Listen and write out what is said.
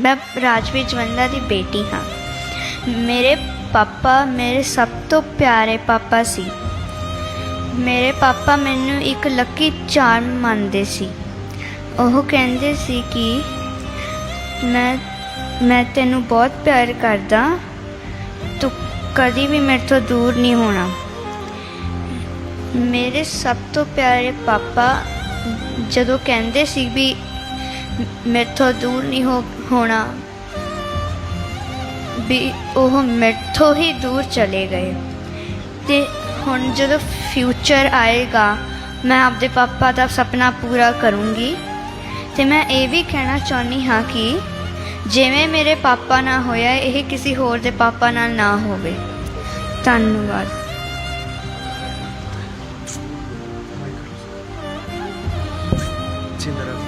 ਮੈਂ ਰਾਜਵੀਰ ਜਵੰਦਾ ਦੀ ਬੇਟੀ ਹਾਂ। ਮੇਰੇ ਪਾਪਾ ਮੇਰੇ ਸਭ ਤੋਂ ਪਿਆਰੇ ਪਾਪਾ ਸੀ। ਮੇਰੇ ਪਾਪਾ ਮੈਨੂੰ ਇੱਕ ਲੱਕੀ ਚਾਰਮ ਮੰਨਦੇ ਸੀ। ਉਹ ਕਹਿੰਦੇ ਸੀ ਕਿ ਮੈਂ ਮੈਂ ਤੈਨੂੰ ਬਹੁਤ ਪਿਆਰ ਕਰਦਾ, ਤੂੰ ਕਦੀ ਵੀ ਮੇਰੇ ਤੋਂ ਦੂਰ ਨਹੀਂ ਹੋਣਾ। ਮੇਰੇ ਸਭ ਤੋਂ ਪਿਆਰੇ ਪਾਪਾ ਜਦੋਂ ਕਹਿੰਦੇ ਸੀ ਵੀ ਮੇਰੇ ਤੋਂ ਦੂਰ ਨਹੀਂ ਹੋ ਹੋਣਾ। ਵੀ ਉਹ ਮੈਥੋਂ ਹੀ ਦੂਰ ਚਲੇ ਗਏ। ਤੇ ਹੁਣ ਜਦੋਂ ਫਿਊਚਰ ਆਏਗਾ, ਮੈਂ ਆਪਦੇ ਪਾਪਾ ਦਾ ਸੁਪਨਾ ਪੂਰਾ ਕਰੂੰਗੀ। ਤੇ ਮੈਂ ਇਹ ਵੀ ਕਹਿਣਾ ਚਾਹੁੰਦੀ ਹਾਂ ਕਿ ਜਿਵੇਂ ਮੇਰੇ ਪਾਪਾ ਨਾਲ ਹੋਇਆ, ਇਹ ਕਿਸੇ ਹੋਰ ਦੇ ਪਾਪਾ ਨਾਲ ਨਾ ਹੋਵੇ। ਧੰਨਵਾਦ। Tinder